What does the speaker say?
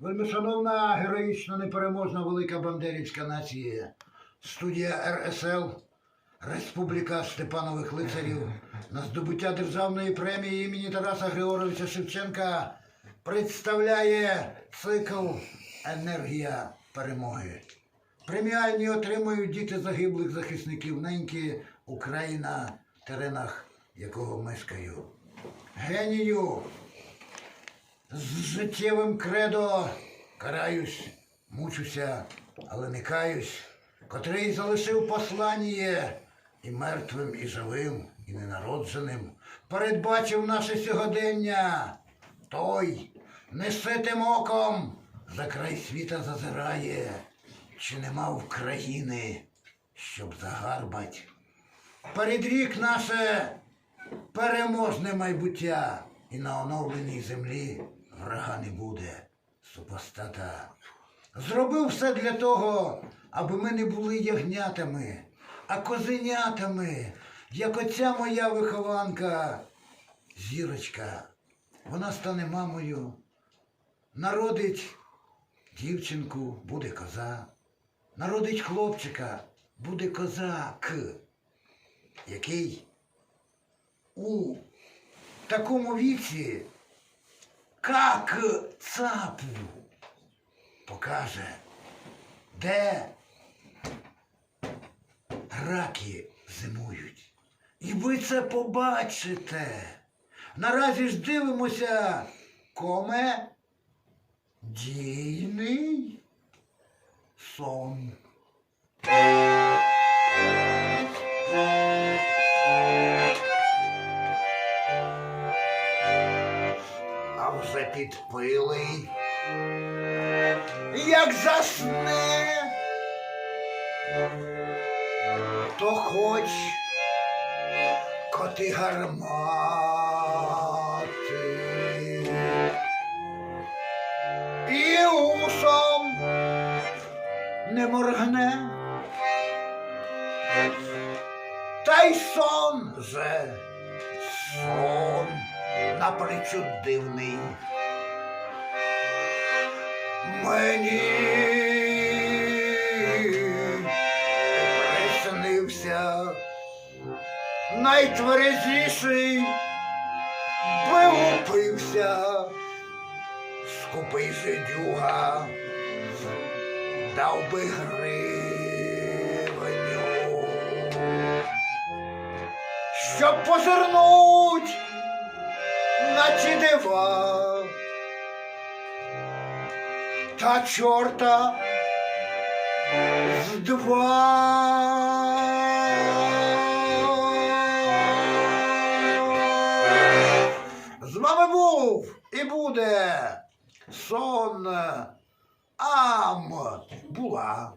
Вельмишановна героїчна непереможна велика бандерівська нація, студія РСЛ, Республіка Степанових лицарів на здобуття державної премії імені Тараса Григоровича Шевченка представляє цикл Енергія перемоги. Преміальні отримують діти загиблих захисників неньки Україна, теренах якого мешкаю. Генію з життєвим кредо караюсь, мучуся, але не каюсь, котрий залишив послання і мертвим, і живим, і ненародженим, передбачив наше сьогодення. Той неситим оком за край світа зазирає, чи нема в країни, щоб загарбать. Передрік наше переможне майбуття, і на оновленій землі врага не буде, супостата. Зробив все для того, аби ми не були ягнятами, а козенятами, як оця моя вихованка, зірочка. Вона стане мамою, народить дівчинку, буде коза, народить хлопчика, буде козак, який у такому віці, как цапу, покаже, де раки зимують. І ви це побачите. Наразі ж дивимося комедійний сон. Підпилий. Як засне, то хоч коти гармати і усом не моргне, та й сон же сон напрочуд дивний. Мені приснився найтверезіший, би упився, скупий жидюга, дав би гривеню, щоб позирнуть на ті дива. Та чорта з два. З вами був і буде сон Ам була.